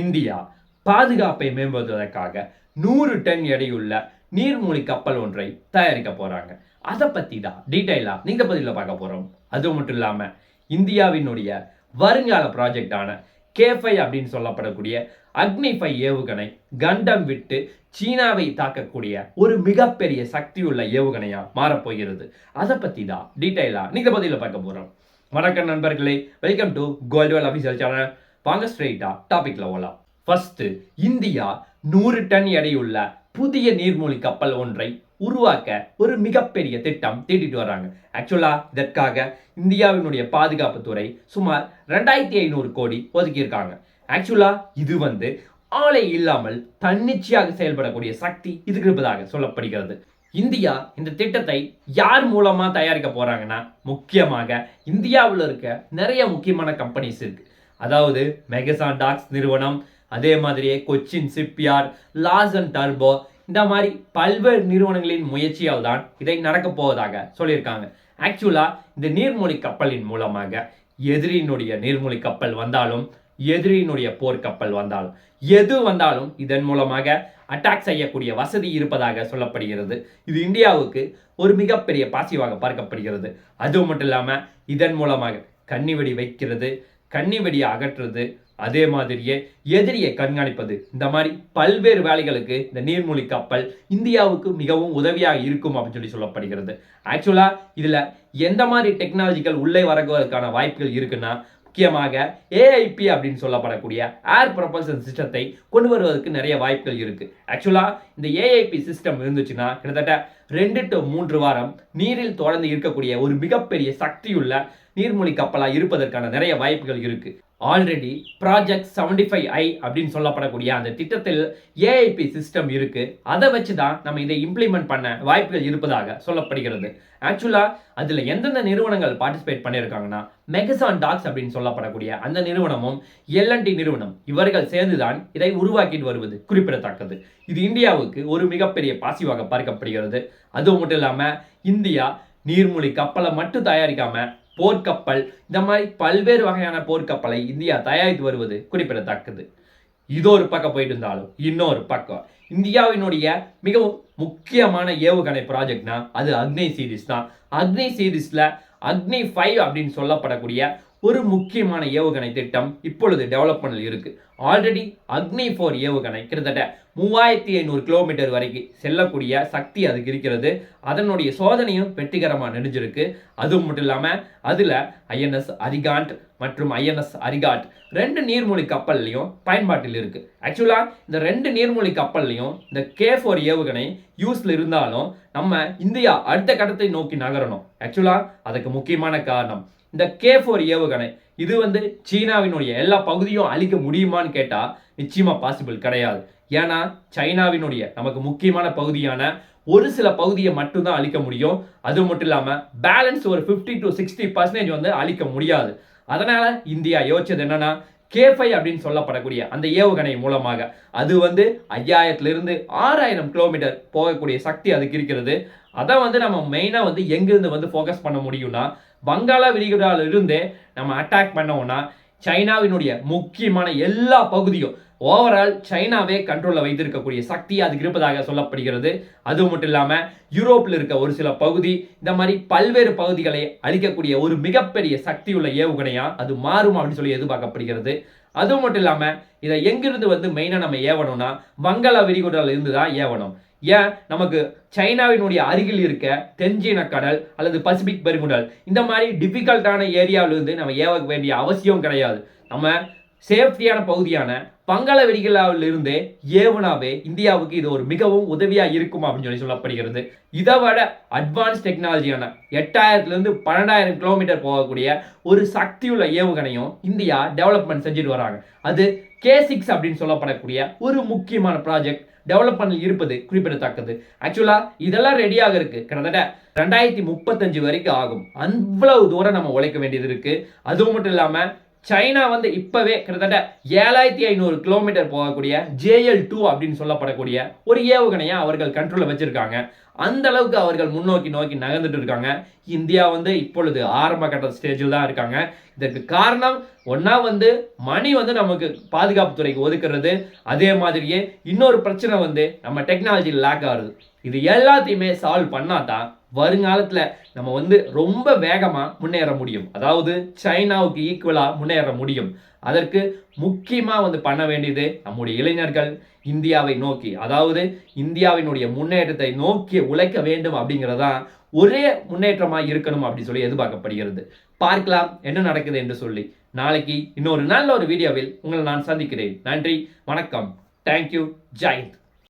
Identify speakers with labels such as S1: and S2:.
S1: India. பாதுகாப்பை மேம்படுத்துவதற்காக நூறு டன் எடையுள்ள நீர்மூழ்கி கப்பல் ஒன்றை தயாரிக்க போறாங்க. அதை பத்தி தான் டீட்டெயிலா நீங்கள் பதில பார்க்க போறோம். அது மட்டும் இல்லாம இந்தியாவினுடைய வருங்கால ப்ராஜெக்டான கேஃபை அப்படின்னு சொல்லப்படக்கூடிய அக்னிஃபை ஏவுகணை கண்டம் விட்டு சீனாவை தாக்கக்கூடிய ஒரு மிகப்பெரிய சக்தியுள்ள ஏவுகணையா மாறப்போகிறது அதை பத்தி தான் டீட்டெயிலா நீங்க பதில பார்க்க போறோம். வணக்கம் நண்பர்களே. Welcome to Goldwell official channel வாங்க ஸ்ட்ரெயிட்டா டாபிக்ல ஓலாம். ஃபர்ஸ்ட் இந்தியா நூறு டன் எடையுள்ள புதிய நீர்மூழ்கி கப்பல் ஒன்றை உருவாக்க ஒரு மிகப்பெரிய திட்டம் தீட்டிட்டு வராங்க. ஆக்சுவலா இதற்காக இந்தியாவினுடைய பாதுகாப்பு துறை சுமார் ரெண்டாயிரத்தி ஐநூறு கோடி ஒதுக்கியிருக்காங்க. ஆக்சுவலா இது வந்து ஆலை இல்லாமல் தன்னிச்சையாக செயல்படக்கூடிய சக்தி இதுக்கு இருப்பதாக சொல்லப்படுகிறது. இந்தியா இந்த திட்டத்தை யார் மூலமாக தயாரிக்க போகிறாங்கன்னா முக்கியமாக இந்தியாவில் இருக்க நிறைய முக்கியமான கம்பெனிஸ் இருக்குது அதாவது மெகசான் டாக்ஸ் நிறுவனம் அதே மாதிரியே கொச்சின் சிப்யார்ட் அண்ட் டர்போ இந்த மாதிரி பல்வேறு நிறுவனங்களின் முயற்சியால் தான் இதை நடக்கப் போவதாக சொல்லியிருக்காங்க. ஆக்சுவலாக இந்த நீர்மொழி கப்பலின் மூலமாக எதிரியினுடைய நீர்மொழி கப்பல் வந்தாலும் எதிரியினுடைய போர்க்கப்பல் வந்தாலும் எது வந்தாலும் இதன் மூலமாக அட்டாக் செய்யக்கூடிய வசதி இருப்பதாக சொல்லப்படுகிறது. இது இந்தியாவுக்கு ஒரு மிகப்பெரிய பாசிவாக பார்க்கப்படுகிறது. அது மட்டும் இல்லாமல் இதன் மூலமாக கன்னிவெடி வைக்கிறது கன்னிவெடியை அகற்றுறது அதே மாதிரியே எதிரியை கண்காணிப்பது. இந்த மாதிரி பல்வேறு வேலைகளுக்கு இந்த நீர்மூழ்கி கப்பல் இந்தியாவுக்கு மிகவும் உதவியாக இருக்கும் அப்படின்னு சொல்லி சொல்லப்படுகிறது. ஆக்சுவலா இதுல எந்த மாதிரி டெக்னாலஜிகள் உள்ளே வரதுக்கான வாய்ப்புகள் இருக்குன்னா முக்கியமாக ஏஐபி அப்படின்னு சொல்லப்படக்கூடிய ஏர் ப்ரொபல்சன் சிஸ்டத்தை கொண்டு வருவதற்கு நிறைய வாய்ப்புகள் இருக்கு. ஆக்சுவலாக இந்த ஏஐபி சிஸ்டம் இருந்துச்சுன்னா கிட்டத்தட்ட ரெண்டு டு மூன்று வாரம் நீரில் தொடர்ந்து இருக்கக்கூடிய ஒரு மிகப்பெரிய சக்தியுள்ள நீர்மூழ்கி கப்பலாக இருப்பதற்கான நிறைய வாய்ப்புகள் இருக்குது already project seventy five I அப்படின்னு சொல்லப்படக்கூடிய அந்த திட்டத்தில் ஏஐபி சிஸ்டம் இருக்குது அதை வச்சு தான் நம்ம இதை இம்ப்ளிமெண்ட் பண்ண வாய்ப்புகள் இருப்பதாக சொல்லப்படுகிறது. ஆக்சுவலாக அதில் எந்தெந்த நிறுவனங்கள் பார்ட்டிசிபேட் பண்ணியிருக்காங்கன்னா மெகசான் டாக்ஸ் அப்படின்னு சொல்லப்படக்கூடிய அந்த நிறுவனமும் எல்என்டி நிறுவனம் இவர்கள் சேர்ந்துதான் இதை உருவாக்கிட்டு வருவது குறிப்பிடத்தக்கது. இது இந்தியாவுக்கு ஒரு மிகப்பெரிய பாசிவாக பார்க்கப்படுகிறது. அது மட்டும் இல்லாமல் இந்தியா நீர்மூழ்கி கப்பலை மட்டும் தயாரிக்காமல் போர்க்கப்பல் இந்த மாதிரி பல்வேறு வகையான போர்க்கப்பலை இந்தியா தயாரித்து வருவது குறிப்பிடத்தக்கது. இது ஒரு பக்கம் போயிட்டு இருந்தாலும் இன்னொரு பக்கம். இந்தியாவினுடைய மிகவும் முக்கியமான ஏவுகணை ப்ராஜெக்ட்னா அது அக்னி சீரிஸ் தான். அக்னி சீரிஸ்ல அக்னி ஃபைவ் அப்படின்னு சொல்லப்படக்கூடிய ஒரு முக்கியமான ஏவுகணை திட்டம் இப்பொழுது டெவலப்மெண்டில் இருக்கு. ஆல்ரெடி அக்னி ஃபோர் ஏவுகணை கிட்டத்தட்ட மூவாயிரத்தி ஐநூறு கிலோமீட்டர் வரைக்கும் செல்லக்கூடிய சக்தி அதுக்கு இருக்கிறது. அதனுடைய சோதனையும் வெற்றிகரமாக நெடிஞ்சிருக்கு. அது மட்டும் இல்லாமல் அதில் ஐஎன்எஸ் அரிகாண்ட் மற்றும் ஐஎன்எஸ் அரிகாட் ரெண்டு நீர்மூழ்கி கப்பல்லையும் பயன்பாட்டில் இருக்கு. ஆக்சுவலாக இந்த ரெண்டு நீர்மூழ்கி கப்பல்லையும் இந்த கே ஃபோர் ஏவுகணை யூஸ்ல இருந்தாலும் நம்ம இந்தியா அடுத்த கட்டத்தை நோக்கி நகரணும். ஆக்சுவலாக அதுக்கு முக்கியமான காரணம் இந்த கே ஃபோர் ஏவுகணை இது வந்து சீனாவினுடைய எல்லா பகுதியும் அழிக்க முடியுமான்னு கேட்டால் நிச்சயமாக பாசிபிள் கிடையாது. ஏன்னா சைனாவினுடைய நமக்கு முக்கியமான பகுதியான ஒரு சில பகுதியை மட்டும்தான் அழிக்க முடியும். அது மட்டும் இல்லாமல் பேலன்ஸ் ஒரு ஃபிஃப்டி டு சிக்ஸ்டி பர்சன்டேஜ் வந்து அழிக்க முடியாது. அதனால இந்தியா யோசிச்சது என்னன்னா கேஃபை அப்படின்னு சொல்லப்படக்கூடிய அந்த ஏவுகணை மூலமாக. அது வந்து ஐயாயிரத்துலேருந்து ஆறாயிரம் கிலோமீட்டர் போகக்கூடிய சக்தி அதுக்கு இருக்கிறது. அதை வந்து நம்ம மெயினாக வந்து எங்கேருந்து வந்து ஃபோக்கஸ் பண்ண முடியும்னா வங்காள விரிகுடால இருந்தே நம்ம அட்டாக் பண்ணோம்னா சைனாவினுடைய முக்கியமான எல்லா பகுதியும் ஓவரால் சைனாவே கண்ட்ரோலில் வைத்திருக்கக்கூடிய சக்தி அதுக்கு இருப்பதாக சொல்லப்படுகிறது. அது மட்டும் இல்லாமல் யூரோப்பில் இருக்க ஒரு சில பகுதி இந்த மாதிரி பல்வேறு பகுதிகளை அழிக்கக்கூடிய ஒரு மிகப்பெரிய சக்தி உள்ள ஏவுகணையா அது மாறும் அப்படின்னு சொல்லி எதிர்பார்க்கப்படுகிறது. அது மட்டும் இல்லாமல் இதை எங்கிருந்து வந்து மெயினாக நம்ம ஏவணும்னா வங்காள விரிகுடல இருந்து தான் ஏவணும். ஏன்? நமக்கு சைனாவினுடைய அருகில் இருக்க தென்சீன கடல் அல்லது பசிபிக் பெருங்குடல் இந்த மாதிரி டிஃபிகல்ட்டான ஏரியாவிலிருந்து நம்ம ஏவ வேண்டிய அவசியம் கிடையாது. நம்ம சேஃப்டியான பகுதியான பங்கள வெடிகளாவிலிருந்தே ஏவுனாவே இந்தியாவுக்கு இது ஒரு மிகவும் உதவியாக இருக்கும் அப்படின்னு சொல்லி சொல்லப்படுகிறது. இதை விட அட்வான்ஸ் டெக்னாலஜியான எட்டாயிரத்துலேருந்து பன்னெண்டாயிரம் கிலோமீட்டர் போகக்கூடிய ஒரு சக்தியுள்ள ஏவுகணையும் இந்தியா டெவலப்மெண்ட் செஞ்சுட்டு வராங்க. அது கே சிக்ஸ் அப்படின்னு சொல்லப்படக்கூடிய ஒரு முக்கியமான ப்ராஜெக்ட் டெவலப்மெண்ட் இருப்பது குறிப்பிடத்தக்கது. ஆக்சுவலா இதெல்லாம் ரெடியாக இருக்கு. கிட்டத்தட்ட ரெண்டாயிரத்தி முப்பத்தஞ்சு வரைக்கும் ஆகும். அவ்வளவு தூரம் நம்ம உழைக்க வேண்டியது இருக்கு. அதுவும் மட்டும் இல்லாமல் சைனா வந்து இப்போவே கிட்டத்தட்ட ஏழாயிரத்தி ஐநூறு கிலோமீட்டர் போகக்கூடிய ஜேஎல் டூ அப்படின்னு சொல்லப்படக்கூடிய ஒரு ஏவுகணையை அவர்கள் கண்ட்ரோலில் வச்சுருக்காங்க. அந்த அளவுக்கு அவர்கள் முன்னோக்கி நோக்கி நகர்ந்துட்டு இருக்காங்க. இந்தியா வந்து இப்பொழுது ஆரம்ப கட்ட ஸ்டேஜில் தான் இருக்காங்க. இதற்கு காரணம் ஒன்றா வந்து மணி வந்து நமக்கு பாதுகாப்பு துறைக்கு ஒதுக்குறது. அதே மாதிரியே இன்னொரு பிரச்சனை வந்து நம்ம டெக்னாலஜி லேக் ஆகுது. இது எல்லாத்தையுமே சால்வ் பண்ணாதான் வருங்காலத்தில் நம்ம வந்து ரொம்ப வேகமாக முன்னேற முடியும். அதாவது சைனாவுக்கு ஈக்குவலாக முன்னேற முடியும். அதற்கு முக்கியமாக வந்து பண்ண வேண்டியது நம்முடைய இளைஞர்கள் இந்தியாவை நோக்கி அதாவது இந்தியாவினுடைய முன்னேற்றத்தை நோக்கி உழைக்க வேண்டும் அப்படிங்கிறதான் ஒரே முன்னேற்றமாக இருக்கணும் அப்படின்னு சொல்லி எதிர்பார்க்கப்படுகிறது. பார்க்கலாம் என்ன நடக்குது என்று சொல்லி. நாளைக்கு இன்னொரு நல்ல ஒரு வீடியோவில் உங்களை நான் சந்திக்கிறேன். நன்றி வணக்கம். தேங்க்யூ ஜெயந்த்